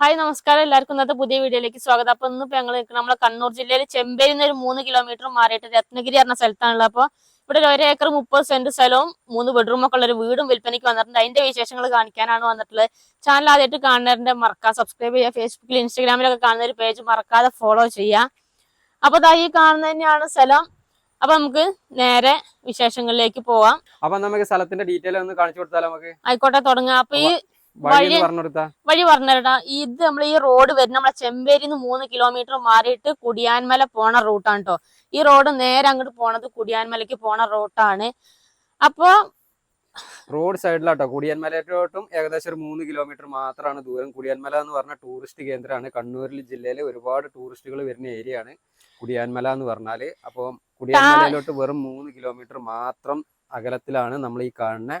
Hi നമസ്കാരം. എല്ലാവർക്കും ഇന്നത്തെ പുതിയ വീഡിയോയിലേക്ക് സ്വാഗതം. അപ്പൊ ഇന്ന് ഇപ്പൊ ഞങ്ങൾ നമ്മളെ കണ്ണൂർ ജില്ലയിൽ ചെമ്പേരിൽ നിന്ന് ഒരു മൂന്ന് കിലോമീറ്റർ മാറിയിട്ട് രത്നഗിരി പറഞ്ഞ സ്ഥലത്താണുള്ളത്. അപ്പൊ ഇവിടെ ഒരു ഏക്കർ മുപ്പത് സെന്റ് സ്ഥലവും മൂന്ന് ബെഡ്റൂം ഒക്കെ ഉള്ള ഒരു വീടും വിൽപ്പനയ്ക്ക് വന്നിട്ടുണ്ട്. അതിന്റെ വിശേഷങ്ങൾ കാണിക്കാനാണ് വന്നിട്ടുള്ളത്. ചാനൽ ആദ്യമായിട്ട് കാണുന്നവരുടെ മറക്കാതെ സബ്സ്ക്രൈബ് ചെയ്യുക. ഫേസ്ബുക്കിൽ ഇൻസ്റ്റാഗ്രാമിലൊക്കെ കാണുന്ന ഒരു പേജ് മറക്കാതെ ഫോളോ ചെയ്യുക. അപ്പൊ ദാ ഈ കാണുന്ന തന്നെയാണ് സ്ഥലം. അപ്പൊ നമുക്ക് നേരെ വിശേഷങ്ങളിലേക്ക് പോവാം. അപ്പൊ നമുക്ക് സ്ഥലത്തിന്റെ ഡീറ്റെയിൽ ഒന്ന് കാണിച്ചു കൊടുത്താലോ നമുക്ക്? ആയിക്കോട്ടെ തുടങ്ങാം. അപ്പൊ ഈ വഴി വഴി- ഇത് നമ്മൾ ഈ റോഡ് വരുന്ന നമ്മളെ ചെമ്പേരിന്ന് മൂന്ന് കിലോമീറ്റർ മാറിയിട്ട് കുടിയാൻമല പോണ റൂട്ടാണ് കേട്ടോ ഈ റോഡ് നേരെ അങ്ങോട്ട് പോണത് കുടിയാൻമലക്ക് പോണ റൂട്ടാണ് അപ്പൊ റോഡ് സൈഡിലാട്ടോ. കുടിയാൻമലയിലോട്ടും ഏകദേശം ഒരു മൂന്ന് കിലോമീറ്റർ മാത്രമാണ് ദൂരം. കുടിയാൻമല എന്ന് പറഞ്ഞ ടൂറിസ്റ്റ് കേന്ദ്രമാണ്. കണ്ണൂരിൽ ജില്ലയിലെ ഒരുപാട് ടൂറിസ്റ്റുകൾ വരുന്ന ഏരിയ ആണ് കുടിയാൻമല എന്ന് പറഞ്ഞാൽ. അപ്പോൾ കുടിയാൻമലയിലോട്ട് വെറും മൂന്ന് കിലോമീറ്റർ മാത്രം അകലത്തിലാണ് നമ്മൾ ഈ കാണുന്ന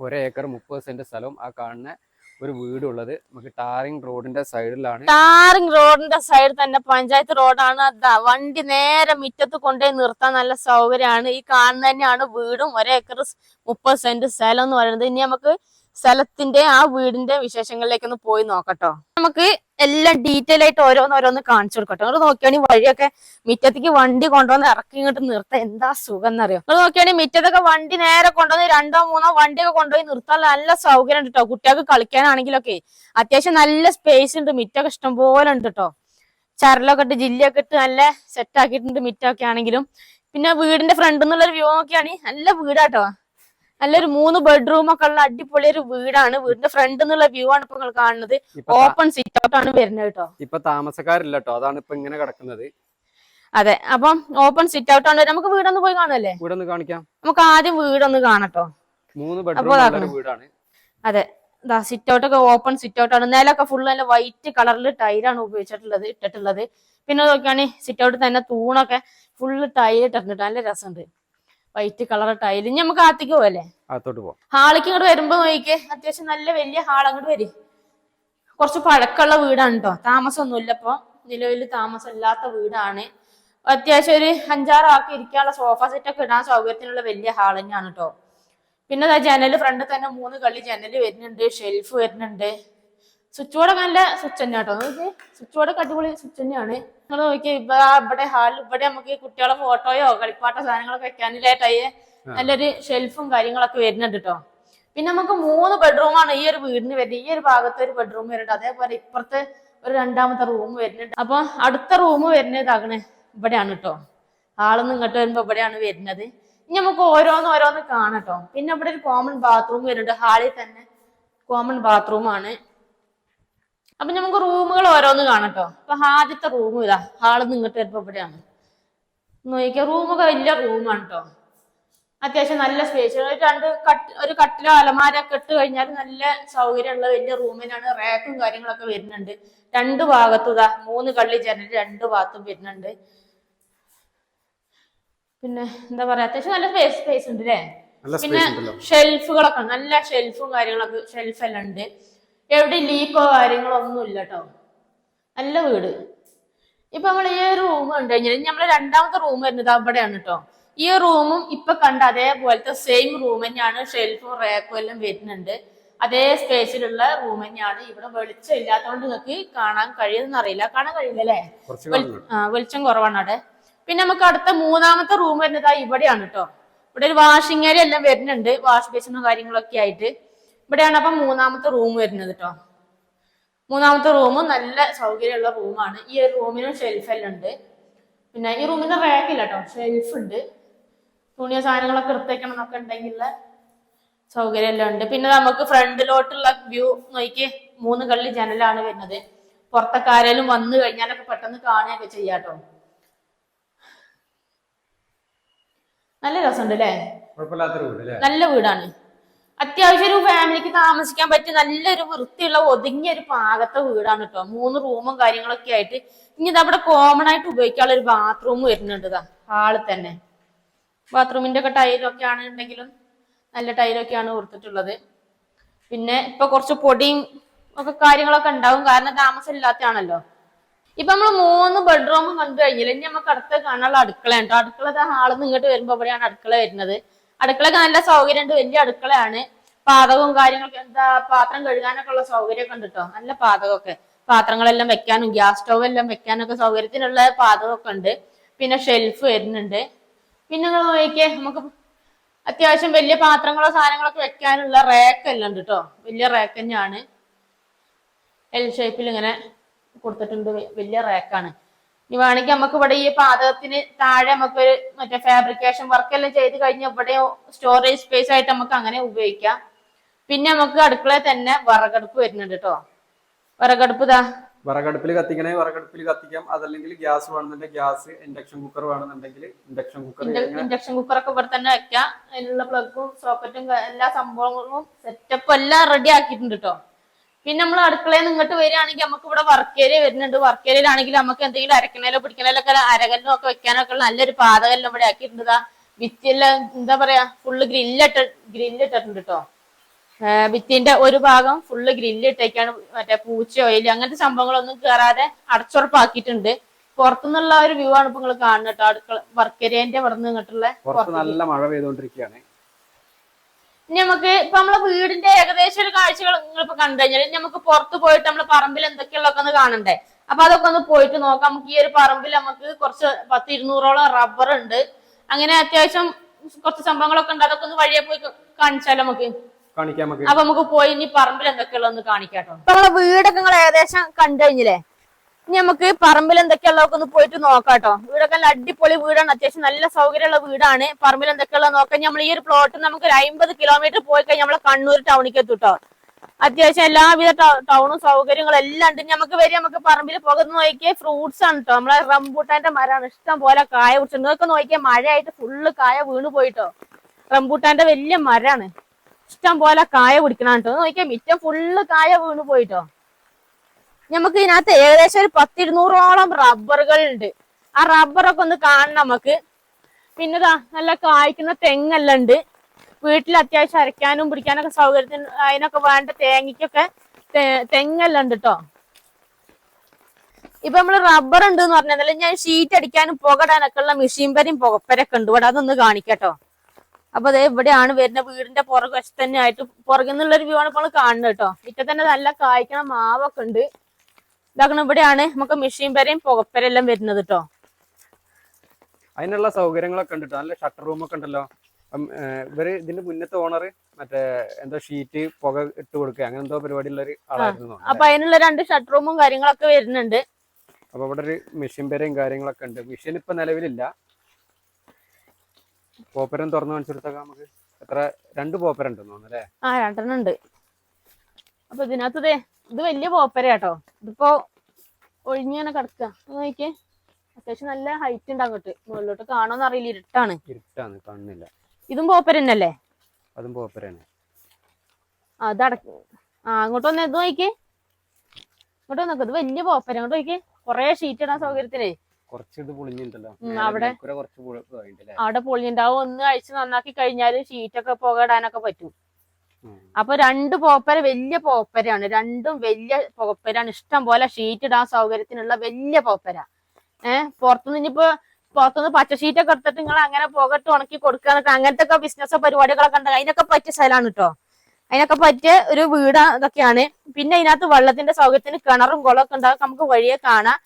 ഒരേക്കർ മുപ്പത് സെന്റ് സ്ഥലവും ആ കാണുന്ന ഒരു വീടുള്ളത്. നമുക്ക് ടാറിംഗ് റോഡിന്റെ സൈഡിലാണ്. ടാറിംഗ് റോഡിന്റെ സൈഡ് തന്നെ പഞ്ചായത്ത് റോഡാണ്. അതാ വണ്ടി നേരെ മുറ്റത്ത് കൊണ്ടുപോയി നിർത്താൻ നല്ല സൗകര്യമാണ്. ഈ കാണുന്ന തന്നെയാണ് വീടും ഒരേക്കർ മുപ്പത് സെന്റ് സ്ഥലം എന്ന് പറയുന്നത്. ഇനി നമുക്ക് സ്ഥലത്തിന്റെ ആ വീടിന്റെ വിശേഷങ്ങളിലേക്ക് ഒന്ന് പോയി നോക്കട്ടോ. നമുക്ക് എല്ലാം ഡീറ്റെയിൽ ആയിട്ട് ഓരോന്ന് ഓരോന്ന് കാണിച്ചു കൊടുക്കട്ടെ. നിങ്ങൾ നോക്കിയാണെങ്കിൽ വഴിയൊക്കെ മിറ്റത്തേക്ക് വണ്ടി കൊണ്ടുവന്ന് ഇറക്കി ഇങ്ങോട്ട് നിർത്താൻ എന്താ സുഖം എന്നറിയോ നിങ്ങൾ നോക്കിയാണെങ്കിൽ മിറ്റത്തൊക്കെ വണ്ടി നേരെ കൊണ്ടുവന്ന് രണ്ടോ മൂന്നോ വണ്ടിയൊക്കെ കൊണ്ടുപോയി നിർത്താൻ നല്ല സൗകര്യം ഉണ്ട് കേട്ടോ കുട്ടികൾക്ക് കളിക്കാനാണെങ്കിലൊക്കെ അത്യാവശ്യം നല്ല സ്പേസ് ഉണ്ട് മിറ്റൊക്കെ ഇഷ്ടം പോലെ ഉണ്ട് കേട്ടോ ചരലൊക്കെ ഇട്ട് ജില്ലയൊക്കെ ഇട്ട് നല്ല സെറ്റ് ആക്കിയിട്ടുണ്ട് മിറ്റൊക്കെ ആണെങ്കിലും. പിന്നെ വീടിന്റെ ഫ്രണ്ട് നിന്നുള്ള ഒരു വ്യൂ നോക്കിയാണെങ്കിൽ നല്ല വീടാട്ടോ നല്ലൊരു മൂന്ന് ബെഡ്റൂം ഒക്കെ ഉള്ള അടിപൊളി ഒരു വീടാണ്. വീടിന്റെ ഫ്രണ്ട് എന്നുള്ള വ്യൂ ആണ് ഇപ്പൊ നിങ്ങൾ കാണുന്നത്. ഓപ്പൺ സിറ്റ് ഔട്ട് ആണ് വരുന്നത് കേട്ടോ ഇപ്പൊ താമസക്കാരില്ല കേട്ടോ അതാണ് ഇപ്പൊ ഇങ്ങനെ കിടക്കുന്നത്. അതെ. അപ്പം ഓപ്പൺ സിറ്റ് ഔട്ട് ആണ്. നമുക്ക് വീടൊന്ന് പോയി കാണല്ലേ വീടൊന്ന് കാണിക്കാം. നമുക്ക് ആദ്യം വീടൊന്ന് കാണട്ടോ. മൂന്ന് ബെഡ്റൂം വീടാണ്. അതെ. ഇതാ സിറ്റ് ഔട്ട് ഒക്കെ ഓപ്പൺ സിറ്റ് ഔട്ട് ആണ്. നിലൊക്കെ ഫുള്ള് നല്ല വൈറ്റ് കളറിൽ ടൈലാണ് ഉപയോഗിച്ചിട്ടുള്ളത് ഇട്ടിട്ടുള്ളത്. പിന്നെ നോക്കുകയാണെങ്കിൽ സിറ്റ് ഔട്ട് തന്നെ തൂണൊക്കെ ഫുള്ള് ടൈൽ ഇട്ടിട്ടുണ്ട്. നല്ല രസമുണ്ട്. വൈറ്റ് കളർ ടൈൽ ഇനി നമുക്ക് ആത്തേക്ക് പോവല്ലേ? അകത്തോട്ട് പോവാം. ഹാളിക്ക് ഇങ്ങോട്ട് വരുമ്പോ നോക്കിക്കേ. അത്യാവശ്യം നല്ല വലിയ ഹാൾ അങ്ങോട്ട് വരും. കുറച്ച് പഴക്കമുള്ള വീടാണ് കേട്ടോ താമസമൊന്നുമില്ല ഇപ്പൊ. നിലവിൽ താമസം ഇല്ലാത്ത വീടാണ്. അത്യാവശ്യം ഒരു അഞ്ചാറ് ആൾക്ക് ഇരിക്കാനുള്ള സോഫ സെറ്റ് ഒക്കെ ഇടാൻ സൗകര്യത്തിനുള്ള വലിയ ഹാൾ തന്നെയാണ് കേട്ടോ പിന്നെ ദാ ജനൽ ഫ്രണ്ട് തന്നെ മൂന്ന് കള്ളി ജനൽ വരുന്നുണ്ട് ഷെൽഫ് വരുന്നുണ്ട്. സ്വിച്ച് ബോർഡ് നല്ല സ്വിച്ച് തന്നെ കേട്ടോ നോക്കി സ്വിച്ച് ബോർഡ് അടിപൊളി സ്വിച്ച് തന്നെയാണ്. നിങ്ങൾ നോക്കി ഇപ്പൊ ഇവിടെ ഹാളിൽ ഇവിടെ നമുക്ക് കുട്ടികളെ ഫോട്ടോയോ കളിപ്പാട്ട സാധനങ്ങളൊക്കെ വെക്കാനില്ലായിട്ടായി നല്ലൊരു ഷെൽഫും കാര്യങ്ങളൊക്കെ വരുന്നുണ്ട് കേട്ടോ പിന്നെ നമുക്ക് മൂന്ന് ബെഡ്റൂമാണ് ഈ ഒരു വീടിന് വരുന്നത്. ഈ ഒരു ഭാഗത്ത് ഒരു ബെഡ്റൂം വരുന്നുണ്ട്. അതേപോലെ ഇപ്പുറത്ത് ഒരു രണ്ടാമത്തെ റൂം വരുന്നുണ്ട്. അപ്പൊ അടുത്ത റൂം വരുന്നത് അങ്ങനെ ഇവിടെയാണ് കേട്ടോ ആളൊന്നും ഇങ്ങോട്ട് വരുമ്പോ ഇവിടെയാണ് വരുന്നത്. ഇനി നമുക്ക് ഓരോന്ന് ഓരോന്ന് കാണട്ടോ പിന്നെ ഇവിടെ ഒരു കോമൺ ബാത്റൂം വരുന്നുണ്ട്. ഹാളിൽ തന്നെ കോമൺ ബാത്റൂം ആണ്. അപ്പൊ നമുക്ക് റൂമുകൾ ഓരോന്ന് കാണട്ടോ. അപ്പൊ ആദ്യത്തെ റൂം ഇതാ. ഹാൾ ഇങ്ങോട്ട് വരുമ്പോ ഇവിടെയാണ്. നോക്കിയാൽ റൂമൊക്കെ വലിയ റൂമാണ് കേട്ടോ അത്യാവശ്യം നല്ല സ്പേസ് രണ്ട് കട്ട് ഒരു കട്ടിലോ അലമാരൊക്കെ ഇട്ട് കഴിഞ്ഞാൽ നല്ല സൗകര്യമുള്ള വലിയ റൂമിനാണ് റാക്കും കാര്യങ്ങളൊക്കെ വരുന്നുണ്ട്. രണ്ട് ഭാഗത്തും ഇതാ മൂന്ന് കള്ളി ജനൽ രണ്ട് ഭാഗത്തും വരുന്നുണ്ട്. പിന്നെ എന്താ പറയാ അത്യാവശ്യം നല്ല സ്പേസ് സ്പേസ് ഉണ്ട് അല്ലേ പിന്നെ ഷെൽഫുകളൊക്കെ നല്ല ഷെൽഫും കാര്യങ്ങളൊക്കെ ഷെൽഫ് എല്ലാം ഉണ്ട്. എവിടെ ലീക്കോ കാര്യങ്ങളോ ഒന്നും ഇല്ല കേട്ടോ നല്ല വീട്. ഇപ്പൊ നമ്മൾ ഈ റൂം കണ്ടു കഴിഞ്ഞാൽ നമ്മളെ രണ്ടാമത്തെ റൂം വരുന്നത് അവിടെയാണ് കേട്ടോ ഈ റൂമും ഇപ്പൊ കണ്ട അതേപോലത്തെ സെയിം റൂം തന്നെയാണ് ഷെൽഫും റാക്കും എല്ലാം വരുന്നുണ്ട്. അതേ സ്പേസിലുള്ള റൂം തന്നെയാണ് ഇവിടെ വെളിച്ചം ഇല്ലാത്തതുകൊണ്ട് നിങ്ങൾക്ക് കാണാൻ കഴിയുമെന്ന് അറിയില്ല. കാണാൻ കഴിയില്ല അല്ലേ? വെളിച്ചം കുറവാണ് അവിടെ. പിന്നെ നമുക്ക് അടുത്ത മൂന്നാമത്തെ റൂം വരുന്നത് ഇവിടെയാണ് കേട്ടോ ഇവിടെ ഒരു വാഷിംഗ് ഏരിയ എല്ലാം വരുന്നുണ്ട്. വാഷ് ബേസിനും കാര്യങ്ങളൊക്കെ ആയിട്ട്. ഇവിടെയാണ് അപ്പൊ മൂന്നാമത്തെ റൂം വരുന്നത് കേട്ടോ മൂന്നാമത്തെ റൂം നല്ല സൗകര്യമുള്ള റൂമാണ് ഈ ഒരു റൂമിനും ഷെൽഫെല്ലാം ഉണ്ട്. പിന്നെ ഈ റൂമിന്റെ റാക്കില്ല കേട്ടോ ഷെൽഫ് ഉണ്ട്. തുണിയ സാധനങ്ങളൊക്കെ എടുത്തേക്കണം എന്നൊക്കെ ഉണ്ടെങ്കിൽ സൗകര്യം എല്ലാം ഉണ്ട്. പിന്നെ നമുക്ക് ഫ്രണ്ടിലോട്ടുള്ള വ്യൂ നോക്കി മൂന്ന് കള്ളി ജനലാണ് വരുന്നത്. പുറത്തൊക്കെ ആരെങ്കിലും വന്നു കഴിഞ്ഞാലൊക്കെ പെട്ടെന്ന് കാണുകയൊക്കെ ചെയ്യാട്ടോ നല്ല രസമുണ്ട് അല്ലേ നല്ല വീടാണ്. അത്യാവശ്യം ഒരു ഫാമിലിക്ക് താമസിക്കാൻ പറ്റിയ നല്ലൊരു വൃത്തിയുള്ള ഒതുങ്ങിയ ഒരു പാകത്തെ വീടാണ് കേട്ടോ. മൂന്ന് റൂമും കാര്യങ്ങളൊക്കെ ആയിട്ട് ഇനി ഇത് അവിടെ കോമൺ ആയിട്ട് ഉപയോഗിക്കാനുള്ള ഒരു ബാത്റൂം വരുന്നുണ്ട് ഇതാ ഹാളിൽ തന്നെ. ബാത്റൂമിന്റെ ഒക്കെ ടൈലൊക്കെ ആണെന്നുണ്ടെങ്കിലും നല്ല ടൈലൊക്കെയാണ് കൊടുത്തിട്ടുള്ളത്. പിന്നെ ഇപ്പൊ കുറച്ച് പൊടിയും ഒക്കെ കാര്യങ്ങളൊക്കെ ഉണ്ടാവും. കാരണം താമസം ഇല്ലാത്തതാണല്ലോ. ഇപ്പൊ നമ്മൾ മൂന്ന് ബെഡ്റൂമും കണ്ടു കഴിഞ്ഞില്ല? ഇനി നമുക്ക് അടുത്ത കാണാനുള്ള അടുക്കള ഉണ്ടോ അടുക്കള ഹാളിൽ നിന്ന് ഇങ്ങോട്ട് വരുമ്പോ ഇവിടെയാണ് അടുക്കള വരുന്നത്. അടുക്കളയൊക്കെ നല്ല സൗകര്യമുണ്ട്. വലിയ അടുക്കളയാണ്. പാതകവും കാര്യങ്ങളൊക്കെ എന്താ പാത്രം കഴുകാനൊക്കെ ഉള്ള സൗകര്യമൊക്കെ ഉണ്ട് കേട്ടോ നല്ല പാതകമൊക്കെ. പാത്രങ്ങളെല്ലാം വെക്കാനും ഗ്യാസ് സ്റ്റോവ് എല്ലാം വെക്കാനൊക്കെ സൗകര്യത്തിനുള്ള പാതകമൊക്കെ ഉണ്ട്. പിന്നെ ഷെൽഫ് വരുന്നുണ്ട്. പിന്നെ നിങ്ങൾ നോക്കിയേ നമുക്ക് അത്യാവശ്യം വലിയ പാത്രങ്ങളോ സാധനങ്ങളൊക്കെ വെക്കാനുള്ള റാക്ക് എല്ലാം ഉണ്ട് കേട്ടോ വലിയ റാക്ക് തന്നെയാണ്. എൽ ഷേപ്പിൽ ഇങ്ങനെ കൊടുത്തിട്ടുണ്ട്. വലിയ റാക്കാണ് ഇനി വേണമെങ്കിൽ നമുക്ക് ഇവിടെ ഈ പാതകത്തിന് താഴെ നമുക്ക് ഒരു മറ്റേ ഫാബ്രിക്കേഷൻ വർക്ക് എല്ലാം ചെയ്ത് കഴിഞ്ഞാൽ ഇവിടെ സ്റ്റോറേജ് സ്പേസ് ആയിട്ട് നമുക്ക് അങ്ങനെ ഉപയോഗിക്കാം. പിന്നെ നമുക്ക് അടുക്കളയിൽ തന്നെ വിറകടുപ്പ് വരുന്നുണ്ട് കേട്ടോ വിറകടുപ്പ് ഇതാ. വിറകടുപ്പിൽ കത്തിക്കണേ വിറകടുപ്പിൽ കത്തിക്കാം. അതല്ലെങ്കിൽ ഗ്യാസ് വേണമെന്നുണ്ടെങ്കിൽ ഗ്യാസ് ഇൻഡക്ഷൻ കുക്കർ വേണമെന്നുണ്ടെങ്കിൽ ഇൻഡക്ഷൻ കുക്കർ ഇൻഡക്ഷൻ കുക്കർ ഒക്കെ ഇവിടെ തന്നെ വെക്കാം. അതിനുള്ള പ്ലഗും സോക്കറ്റും എല്ലാ സംഭവങ്ങളും സെറ്റപ്പ് എല്ലാം റെഡി ആക്കിയിട്ടുണ്ട് കേട്ടോ പിന്നെ നമ്മൾ അടുക്കളയിൽ നിന്ന് ഇങ്ങോട്ട് വരികയാണെങ്കിൽ നമുക്ക് ഇവിടെ വർക്ക് ഏരിയ വരുന്നുണ്ട്. വർക്ക് ഏരിയയിലാണെങ്കിൽ നമുക്ക് എന്തെങ്കിലും അരക്കണേലോ പിടിക്കണേലോ ഒക്കെ അരകല്ലോ ഒക്കെ വെക്കാനൊക്കെ ഉള്ള നല്ലൊരു പാതകല്ലോ ഇവിടെ ആക്കിയിട്ടുണ്ട്. ഭിത്തിയെല്ലാം എന്താ പറയാ ഫുള്ള് ഗ്രില്ലിട്ട് ഗ്രില്ലിട്ടിട്ടുണ്ട് കേട്ടോ ഭിത്തിന്റെ ഒരു ഭാഗം ഫുള്ള് ഗ്രില്ല് ഇട്ടേക്കാണ്. മറ്റേ പൂച്ച ഓയിൽ അങ്ങനത്തെ സംഭവങ്ങളൊന്നും കയറാതെ അടച്ചുറപ്പാക്കിയിട്ടുണ്ട്. പുറത്തുനിന്നുള്ള ഒരു വ്യൂ ആണ് ഇപ്പൊ നിങ്ങൾ കാണുന്നത് കേട്ടോ അടുക്കള വർക്ക് ഏരിയന്റെ ഇവിടെ നിന്ന് ഇങ്ങോട്ടുള്ള നല്ല മഴ പെയ്തുകൊണ്ടിരിക്കുകയാണ്. നമുക്ക് ഇപ്പൊ നമ്മളെ വീടിന്റെ ഏകദേശം ഒരു കാഴ്ചകൾ ഇപ്പൊ കണ്ടു കഴിഞ്ഞാൽ നമുക്ക് പുറത്ത് പോയിട്ട് നമ്മളെ പറമ്പിൽ എന്തൊക്കെയുള്ളതൊക്കെ ഒന്ന് കാണണ്ടേ? അപ്പൊ അതൊക്കെ ഒന്ന് പോയിട്ട് നോക്കാം. നമുക്ക് ഈ ഒരു പറമ്പിൽ നമുക്ക് കുറച്ച് പത്ത് ഇരുന്നൂറോളം റബ്ബർ ഉണ്ട്. അങ്ങനെ അത്യാവശ്യം കുറച്ച് സംഭവങ്ങളൊക്കെ ഉണ്ട്. അതൊക്കെ ഒന്ന് വഴിയെ പോയി കാണിച്ചാലോ നമുക്ക്? കാണിക്കാം നമുക്ക്. അപ്പൊ നമുക്ക് പോയി ഇനി പറമ്പിൽ എന്തൊക്കെയുള്ളതെന്ന് കാണിക്കാട്ടോ. നമ്മളെ വീടൊക്കെ നിങ്ങൾ ഏകദേശം കണ്ടു കഴിഞ്ഞില്ലേ? ഇനി നമുക്ക് പറമ്പിൽ എന്തൊക്കെയുള്ളതൊക്കെ ഒന്ന് പോയിട്ട് നോക്കാട്ടോ. വീടൊക്കെ നല്ല അടിപൊളി വീടാണ്. അത്യാവശ്യം നല്ല സൗകര്യമുള്ള വീടാണ്. പറമ്പിൽ എന്തൊക്കെയുള്ള നോക്കാം നമ്മൾ ഈ ഒരു പ്ലോട്ട് നമുക്ക് ഒരു അമ്പത് കിലോമീറ്റർ പോയി കഴിഞ്ഞാൽ നമ്മളെ കണ്ണൂർ ടൗണിലേക്ക് എത്തും കേട്ടോ അത്യാവശ്യം എല്ലാവിധ ടൗണും സൗകര്യങ്ങളും എല്ലാം ഉണ്ട്. നമുക്ക് വരെ നമുക്ക് പറമ്പിൽ പോകുന്ന നോക്കിയാൽ ഫ്രൂട്ട്സ് ആണ് കേട്ടോ നമ്മളെ റംബൂട്ടാന്റെ മരമാണ് ഇഷ്ടം പോലെ കായ കുറിച്ച്. നിങ്ങൾക്ക് നോക്കിയാൽ മഴയായിട്ട് ഫുള്ള് കായ വീണ് പോയിട്ടോ. റംബൂട്ടാന്റെ വലിയ മരമാണ് ഇഷ്ടം പോലെ കായ പിടിക്കണം കേട്ടോ നോക്കിയാൽ മിറ്റം ഫുള്ള് കായ വീണ് പോയിട്ടോ. നമുക്ക് ഇതിനകത്ത് ഏകദേശം ഒരു പത്തിരുന്നൂറോളം റബ്ബറുകൾ ഉണ്ട് ആ റബ്ബറൊക്കെ ഒന്ന് കാണണം നമുക്ക്. പിന്നെ ദാ നല്ല കായ്ക്കുന്ന തെങ്ങെല്ലാം ഉണ്ട്. വീട്ടിൽ അത്യാവശ്യം അരയ്ക്കാനും പിടിക്കാനൊക്കെ സൗകര്യത്തിന് അതിനൊക്കെ വേണ്ട തേങ്ങയ്ക്കൊക്കെ തെങ്ങെല്ലാം ഉണ്ട് കേട്ടോ ഇപ്പൊ നമ്മൾ റബ്ബർ ഉണ്ട് എന്ന് പറഞ്ഞാൽ ഞാൻ ഷീറ്റ് അടിക്കാനും പുകടാനൊക്കെ ഉള്ള മെഷീൻ പരയും പുകപ്പരൊക്കെ ഉണ്ട്. ഇവിടെ അതൊന്ന് കാണിക്കട്ടോ അപ്പൊ അതെ ഇവിടെയാണ് വരുന്ന വീടിന്റെ പുറകു വശത്ത് തന്നെ ആയിട്ട് പുറകിൽ ഒരു വ്യൂ ആണ് ഇപ്പോൾ കാണുന്നത് കേട്ടോ ഇറ്റ തന്നെ നല്ല കായ്ക്കണ മാവൊക്കെ ഉണ്ട്. ഇതാക്കണ ഇവിടെയാണ് നമുക്ക് മെഷീൻ വരെയും പുകപ്പരെല്ലാം വരുന്നത് കേട്ടോ അതിനുള്ള സൗകര്യങ്ങളൊക്കെ ഉണ്ട്. നല്ല ഷട്ടർ റൂമൊക്കെ ഉണ്ടല്ലോ. ഇവർ ഇതിന്റെ മുന്നത്തെ ഓണർ മറ്റേ എന്തോ ഷീറ്റ് പുക ഇട്ട് കൊടുക്കുക. അങ്ങനെ എന്തോ പരിപാടിയുള്ള ഒരു ആളായിരുന്നു. അപ്പൊ അതിനുള്ള രണ്ട് ഷട്ടർ റൂമും കാര്യങ്ങളൊക്കെ വരുന്നുണ്ട്. അപ്പൊ ഇവിടെ ഒരു മെഷീൻ പേരയും കാര്യങ്ങളൊക്കെ ഉണ്ട്. മെഷീൻ ഇപ്പൊ നിലവിലില്ല. പോപ്പരം തുറന്നു കാണിച്ചെടുത്തൊക്കെ നമുക്ക്. എത്ര രണ്ട് പോപ്പരം ഉണ്ടെന്ന് തോന്നുന്നു അല്ലേ? ആ രണ്ടെണ്ണം ഉണ്ട്. അപ്പൊ ഇതിനകത്ത് ദേ ഇത് വലിയ പോപ്പര കേട്ടോ. ഇതിപ്പോ ഒഴിഞ്ഞങ്ങനെ കിടക്കുക നോക്കിയേ. അത്യാവശ്യം നല്ല ഹൈറ്റ് ഉണ്ട് അങ്ങോട്ട്. മുകളിലോട്ട് കാണോന്ന് അറിയില്ല. ഇരുട്ടാണ്. ഇരുട്ടാണ്. കാണുന്നില്ല. ഇതും പോപ്പര തന്നെയല്ലേ? അതും പോപ്പരാണ് അതടക്ക ആ അങ്ങോട്ട് വന്ന്. ഇത് നോക്കിയേ. ഇങ്ങോട്ട് നോക്കാം ഇത് വലിയ പോപ്പര. അങ്ങോട്ട് നോക്കിയേ. കൊറേ ഷീറ്റ് ഇടാൻ സൗകര്യത്തിനേ പൊളിഞ്ഞിട്ടുണ്ടല്ലോ അവിടെ- അവിടെ പൊളിഞ്ഞിണ്ടാവും. ഒന്ന് അഴിച്ച് നന്നാക്കി കഴിഞ്ഞാൽ ഷീറ്റൊക്കെ പുകയിടാനൊക്കെ പറ്റും. അപ്പൊ രണ്ട് പോപ്പര വലിയ പോപ്പരയാണ്. രണ്ടും വലിയ പോപ്പരാണ്. ഇഷ്ടം പോലെ ഷീറ്റ് ഇടാൻ സൗകര്യത്തിനുള്ള വലിയ പോപ്പര. ഏഹ് പുറത്തുനിന്ന് ഇനിയിപ്പോ പുറത്തുനിന്ന് പച്ച ഷീറ്റൊക്കെ എടുത്തിട്ട് നിങ്ങൾ അങ്ങനെ പോകട്ട് ഉണക്കി കൊടുക്കുക എന്നിട്ട് അങ്ങനത്തെ ഒക്കെ ബിസിനസ് പരിപാടികളൊക്കെ ഉണ്ട് അതിനൊക്കെ പറ്റിയ സ്ഥലമാണ് കേട്ടോ അതിനൊക്കെ പറ്റിയ ഒരു വീട് ഇതൊക്കെയാണ്. പിന്നെ അതിനകത്ത് വെള്ളത്തിന്റെ സൗകര്യത്തിന് കിണറും കുളമൊക്കെ ഉണ്ടാകും നമുക്ക് വഴിയെ കാണാം.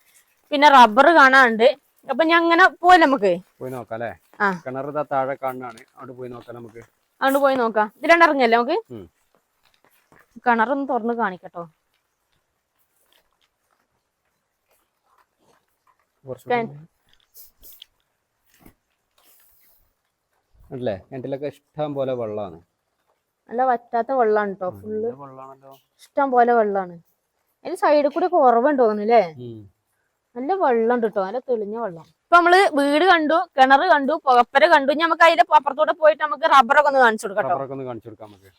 പിന്നെ റബ്ബർ കാണാനുണ്ട്. അപ്പൊ ഞാൻ അങ്ങനെ പോയി നമുക്ക്. പോയി നോക്കാം അല്ലേ. കിണർ താഴെ കാണാനാണ് അവിടെ പോയി നോക്കാം നമുക്ക്. അങ്ങോട്ട് പോയി നോക്കാം. ഇത് ഇറങ്ങിയല്ലേ നമുക്ക്. കിണറൊന്ന് തുറന്ന് കാണിക്കട്ടോ. അല്ലേ? കിണറ്റിലൊക്കെ ഇഷ്ടം പോലെ വെള്ളമാണ് നല്ല വറ്റാത്ത വെള്ളമാണ് കേട്ടോ ഫുള്ള് ഇഷ്ടം പോലെ വെള്ളമാണ് അതിന് സൈഡിൽ കൂടി കുറവുണ്ടോന്നു അല്ലേ. നല്ല വെള്ളം ഉണ്ട് കേട്ടോ നല്ല തെളിഞ്ഞ വെള്ളം. ഇപ്പൊ നമ്മൾ വീട് കണ്ടു കിണർ കണ്ടു പുകപ്പര കണ്ടു. ഇനി നമുക്ക് അതിന്റെ അപ്പുറത്തൂടെ പോയിട്ട് നമുക്ക് റബ്ബറൊക്കെ ഒന്ന് കാണിച്ചു കൊടുക്കാം കേട്ടോ. റബ്ബറൊക്കെ ഒന്ന് കാണിച്ചു കൊടുക്കാം നമുക്ക്.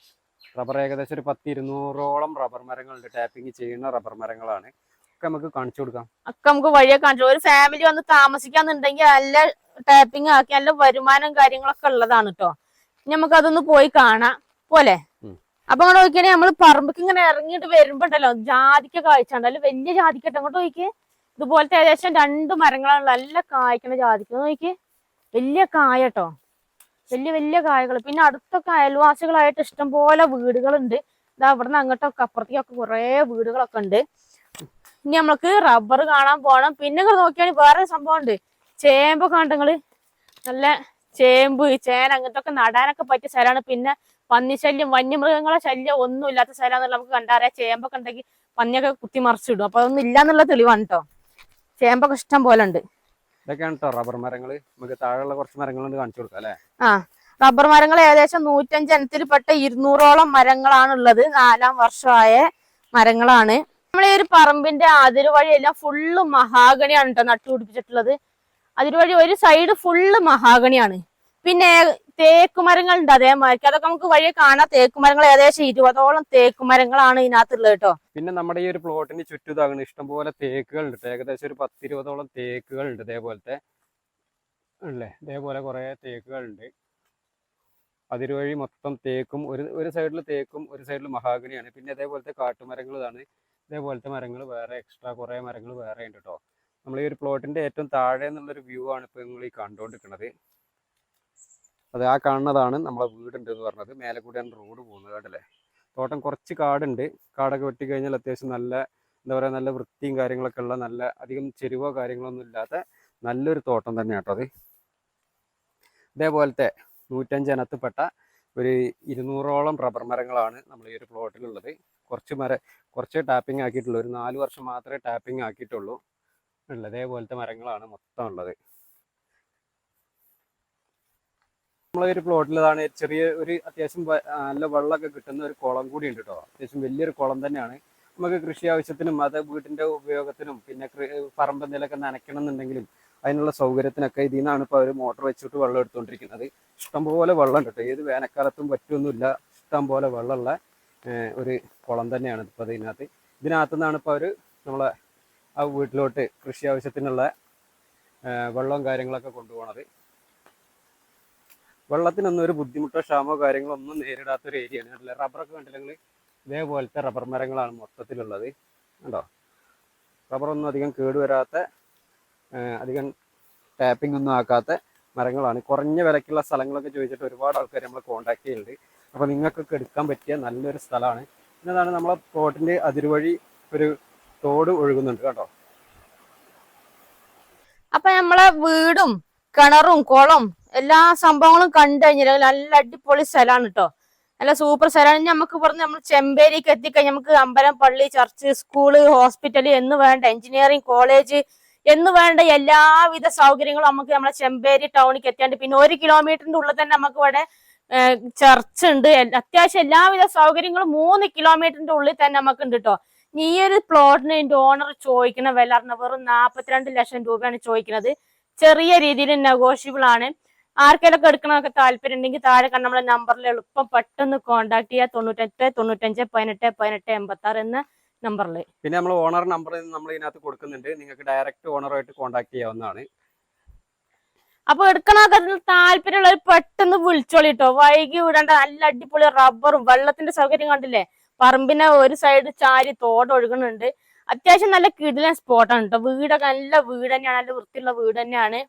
റബ്ബർ ഏകദേശം ഒരു പത്തിരുന്നൂറോളം റബ്ബർ മരങ്ങളുണ്ട്. ടാപ്പിംഗ് ചെയ്യുന്ന റബ്ബർ മരങ്ങളാണ്. ഒക്കെ നമുക്ക് കാണിച്ചു കൊടുക്കാം. ഒക്കെ നമുക്ക് വഴിയെ കാണിച്ചു ഒരു ഫാമിലി വന്ന് താമസിക്കാന്നുണ്ടെങ്കിൽ നല്ല ടാപ്പിംഗ് ആക്കി നല്ല വരുമാനം കാര്യങ്ങളൊക്കെ ഉള്ളതാണ് കേട്ടോ. ഇനി നമുക്ക് അതൊന്ന് പോയി കാണാം. പോലെ. അപ്പൊ അങ്ങോട്ട് നോക്കിയാൽ നമ്മൾ പറമ്പക്ക് ഇങ്ങനെ ഇറങ്ങിയിട്ട് വരുമ്പോണ്ടല്ലോ ജാതിക്ക കാഴ്ച ഉണ്ടല്ലോ വലിയ ജാതിക്കട്ടെ അങ്ങോട്ട് നോക്കിയേ. ഇതുപോലത്തെ ഏകദേശം രണ്ട് മരങ്ങളാണ് നല്ല കായ്ക്കണ ജാതിക്ക്. നോക്കി വലിയ കായ കേട്ടോ വലിയ വലിയ കായകൾ. പിന്നെ അടുത്തൊക്കെ അയൽവാസികളായിട്ട് ഇഷ്ടംപോലെ വീടുകളുണ്ട്. ഇതാ ഇവിടുന്ന് അങ്ങോട്ടൊക്കെ അപ്പുറത്തേക്കൊക്കെ കുറേ വീടുകളൊക്കെ ഉണ്ട്. ഇനി നമ്മൾക്ക് റബ്ബർ കാണാൻ പോകണം പിന്നെ ഇങ്ങനെ നോക്കിയാണെങ്കിൽ വേറെ സംഭവം ഉണ്ട് ചേമ്പൊക്കെ കണ്ടങ്ങൾ നല്ല ചേമ്പ് ചേന അങ്ങനത്തെ ഒക്കെ നടാനൊക്കെ പറ്റിയ സ്ഥലമാണ്. പിന്നെ പന്നിശല്യം വന്യമൃഗങ്ങളെ ശല്യം ഒന്നും ഇല്ലാത്ത സ്ഥലമാണെന്നുള്ള നമുക്ക് കണ്ടാറിയാം ചേമ്പൊക്കെ ഉണ്ടെങ്കിൽ പന്നിയൊക്കെ കുത്തി മറിച്ചിടും. അപ്പൊ അതൊന്നും ഇല്ലാന്നുള്ള തെളിവാണ് കേട്ടോ ചേമ്പൊക്കെ ഇഷ്ടം പോലെ ഉണ്ട് ഇതൊക്കെയാണ് കേട്ടോ റബ്ബർ മരങ്ങൾ നമുക്ക് താഴെയുള്ള കുറച്ച് മരങ്ങളുണ്ട് കാണിച്ചു കൊടുക്കാം അല്ലേ? ആ റബ്ബർ മരങ്ങൾ ഏകദേശം നൂറ്റഞ്ച് ഇനത്തിൽപ്പെട്ട ഇരുന്നൂറോളം മരങ്ങളാണ് ഉള്ളത് നാലാം വർഷമായ മരങ്ങളാണ്. നമ്മളെ ഒരു പറമ്പിന്റെ അതിരുവഴിയെല്ലാം ഫുള്ള് മഹാഗണിയാണ് കേട്ടോ നട്ടുപിടിപ്പിച്ചിട്ടുള്ളത്. അതിരുവഴി ഒരു സൈഡ് ഫുള്ള് മഹാഗണിയാണ്. പിന്നെ തേക്ക് മരങ്ങൾ ഉണ്ട് അതേമാതിരി അതൊക്കെ നമുക്ക് വഴിയെ കാണാം. തേക്കുമരങ്ങൾ ഏകദേശം ഇരുപതോളം തേക്കുമരങ്ങളാണ് ഇതിനകത്തുള്ളത് കേട്ടോ. പിന്നെ നമ്മുടെ ഈ ഒരു പ്ലോട്ടിന് ചുറ്റും ഇതാകണം ഇഷ്ടംപോലെ തേക്കുകൾ ഉണ്ട് ഏകദേശം ഒരു പത്തിരുപതോളം തേക്കുകൾ ഉണ്ട് ഇതേപോലത്തെ. അല്ലേ ഇതേപോലെ കുറെ തേക്കുകൾ ഉണ്ട് അതിരുവഴി മൊത്തം തേക്കും ഒരു ഒരു സൈഡിൽ തേക്കും ഒരു സൈഡിൽ മഹാഗണിയാണ്. പിന്നെ ഇതേപോലത്തെ കാട്ടുമരങ്ങൾ ഇതാണ്. ഇതേപോലത്തെ മരങ്ങൾ വേറെ എക്സ്ട്രാ കുറെ മരങ്ങൾ വേറെ ഉണ്ട് കേട്ടോ. നമ്മൾ ഈ ഒരു പ്ലോട്ടിന്റെ ഏറ്റവും താഴെ നിന്നുള്ളൊരു വ്യൂ ആണ് ഇപ്പോൾ നിങ്ങൾ ഈ കണ്ടുകൊണ്ടിരിക്കുന്നത് അത് ആ കാണുന്നതാണ് നമ്മളെ വീടുണ്ട് എന്ന് പറഞ്ഞത്. മേലെ കൂടിയാണ് റോഡ് പോകുന്നത് കേട്ടല്ലേ? തോട്ടം കുറച്ച് കാടുണ്ട്. കാടൊക്കെ വെട്ടിക്കഴിഞ്ഞാൽ അത്യാവശ്യം നല്ല എന്താ പറയുക നല്ല വൃത്തിയും കാര്യങ്ങളൊക്കെ ഉള്ള നല്ല അധികം ചെരുവോ കാര്യങ്ങളൊന്നും ഇല്ലാത്ത നല്ലൊരു തോട്ടം തന്നെയാണ് കേട്ടോ അത്. ഇതേപോലത്തെ നൂറ്റഞ്ചനത്തിൽപ്പെട്ട ഒരു ഇരുന്നൂറോളം റബ്ബർ മരങ്ങളാണ് നമ്മൾ ഈ ഒരു പ്ലോട്ടിലുള്ളത് കുറച്ച് മര കുറച്ച് ടാപ്പിംഗ് ആക്കിയിട്ടുള്ളൂ. ഒരു നാല് വർഷം മാത്രമേ ടാപ്പിംഗ് ആക്കിയിട്ടുള്ളൂ. ഉള്ളത് ഇതേപോലത്തെ മരങ്ങളാണ് മൊത്തം ഉള്ളത്. നമ്മളെ ഒരു പ്ലോട്ടിലതാണ് ചെറിയ ഒരു അത്യാവശ്യം നല്ല വെള്ളമൊക്കെ കിട്ടുന്ന ഒരു കുളം കൂടി ഉണ്ട് കേട്ടോ അത്യാവശ്യം വലിയൊരു കുളം തന്നെയാണ്. നമുക്ക് കൃഷി ആവശ്യത്തിനും അത് വീട്ടിന്റെ ഉപയോഗത്തിനും പിന്നെ പറമ്പ് എന്തെങ്കിലുമൊക്കെ നനയ്ക്കണം എന്നുണ്ടെങ്കിലും അതിനുള്ള സൗകര്യത്തിനൊക്കെ ഇതിൽ നിന്നാണ് ഇപ്പോൾ അവർ മോട്ടർ വെച്ചിട്ട് വെള്ളം എടുത്തുകൊണ്ടിരിക്കുന്നത്. ഇഷ്ടംപോലെ വെള്ളം ഉണ്ട് ഏത് വേനൽക്കാലത്തും പറ്റൊന്നുമില്ല. ഇഷ്ടംപോലെ വെള്ളമുള്ള ഒരു കുളം തന്നെയാണ് ഇപ്പോൾ ഇതിനകത്ത് ഇതിനകത്തു. നിന്നാണ് ഇപ്പോൾ അവർ നമ്മളെ ആ വീട്ടിലോട്ട് കൃഷി ആവശ്യത്തിനുള്ള വെള്ളവും കാര്യങ്ങളൊക്കെ കൊണ്ടുപോകണത് വെള്ളത്തിനൊന്നും ഒരു ബുദ്ധിമുട്ടോ ക്ഷാമോ കാര്യങ്ങളോ ഒന്നും നേരിടാത്ത ഒരു ഏരിയയാണ് കണ്ടില്ലേ റബ്ബറൊക്കെ കണ്ടില്ലെങ്കിൽ ഇതേപോലത്തെ റബ്ബർ മരങ്ങളാണ് മൊത്തത്തിലുള്ളത്. കണ്ടോ? റബ്ബറൊന്നും അധികം കേടുവരാത്ത വരാത്ത അധികം ടാപ്പിംഗ് ഒന്നും ആക്കാത്ത മരങ്ങളാണ്. കുറഞ്ഞ വിലക്കുള്ള സ്ഥലങ്ങളൊക്കെ ചോദിച്ചിട്ട് ഒരുപാട് ആൾക്കാർ നമ്മൾ കോൺടാക്ട് ചെയ്യുന്നുണ്ട്. അപ്പോൾ നിങ്ങൾക്കൊക്കെ എടുക്കാൻ പറ്റിയ നല്ലൊരു സ്ഥലമാണ്. പിന്നതാണ് നമ്മളെ പ്ലോട്ടിന്റെ അതിരുവഴി ഒരു തോട് ഒഴുകുന്നുണ്ട്. കേട്ടോ അപ്പൊ നമ്മളെ വീടും കിണറും കുളം എല്ലാ സംഭവങ്ങളും കണ്ടു കഴിഞ്ഞാൽ നല്ല അടിപൊളി സ്ഥലമാണ് കേട്ടോ നല്ല സൂപ്പർ സ്ഥലമാണ്. നമുക്ക് പറഞ്ഞ് നമ്മൾ ചെമ്പേരിക്ക് എത്തിക്കഴിഞ്ഞാൽ നമുക്ക് അമ്പലം പള്ളി ചർച്ച് സ്കൂൾ ഹോസ്പിറ്റൽ എന്ന് വേണ്ട എഞ്ചിനീയറിംഗ് കോളേജ് എന്ന് വേണ്ട എല്ലാവിധ സൗകര്യങ്ങളും നമുക്ക് നമ്മളെ ചെമ്പേരി ടൗണിലേക്ക് എത്തിയാണ്ട്. പിന്നെ ഒരു കിലോമീറ്ററിന്റെ ഉള്ളിൽ തന്നെ നമുക്ക് ഇവിടെ ചർച്ച് ഉണ്ട്. അത്യാവശ്യം എല്ലാവിധ സൗകര്യങ്ങളും മൂന്ന് കിലോമീറ്ററിന്റെ ഉള്ളിൽ തന്നെ നമുക്ക് ഉണ്ട് കേട്ടോ ഈ ഒരു പ്ലോട്ടിന് ഇതിന്റെ ഓണർ ചോദിക്കുന്ന വില വെറും നാൽപ്പത്തിരണ്ട് ലക്ഷം രൂപയാണ് ചോദിക്കുന്നത് ചെറിയ രീതിയിൽ നെഗോഷ്യബിൾ ആണ്. ആർക്കെങ്കിലും എടുക്കണമൊക്കെ താല്പര്യം ഉണ്ടെങ്കിൽ താഴെ കണ്ട നമ്മുടെ നമ്പറിൽ എളുപ്പം പെട്ടെന്ന് കോൺടാക്ട് ചെയ്യുക തൊണ്ണൂറ്റെട്ട് തൊണ്ണൂറ്റഞ്ച് പതിനെട്ട് പതിനെട്ട് എൺപത്തി ആറ് എന്ന നമ്പറിൽ പിന്നെ നമ്മൾ ഓണർ നമ്പർ നമ്മൾ ഇതിനകത്ത് കൊടുക്കുന്നുണ്ട്. നിങ്ങൾക്ക് ഡയറക്റ്റ് ഓണറുമായിട്ട് കോൺടാക്ട് ചെയ്യാവുന്നതാണ്. അപ്പൊ എടുക്കണമൊക്കെ താല്പര്യമുള്ളവർ പെട്ടെന്ന് വിളിച്ചോളിട്ടോ വൈകി വിടേണ്ട നല്ല അടിപൊളി റബ്ബറും വെള്ളത്തിന്റെ സൗകര്യം കണ്ടില്ലേ? പറമ്പിനെ ഒരു സൈഡ് ചാരി തോട് ഒഴുകുന്നുണ്ട്. അത്യാവശ്യം നല്ല കിടിലൻ സ്പോട്ടാണ് കേട്ടോ വീടൊക്കെ നല്ല വീട് തന്നെയാണ് നല്ല വൃത്തിയുള്ള വീട് തന്നെയാണ്.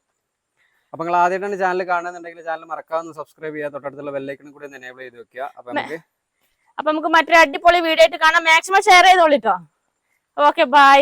അപ്പൊ നിങ്ങൾ ആദ്യമായിട്ടാണ് ചാനൽ കാണുന്നുണ്ടെങ്കിൽ ചാനൽ മറക്കാതെ സബ്സ്ക്രൈബ് ചെയ്യുക. തൊട്ടടുത്തുള്ള ബെല്ലൈക്കണും കൂടി ഒന്ന് എനേബിൾ ചെയ്ത് വെക്കുക. അപ്പൊ നമുക്ക് അപ്പൊ നമുക്ക് മറ്റൊരു അടിപൊളി വീഡിയോ ആയിട്ട് കാണാം. മാക്സിമം ഷെയർ ചെയ്തോളിട്ടോ ഓക്കെ ബൈ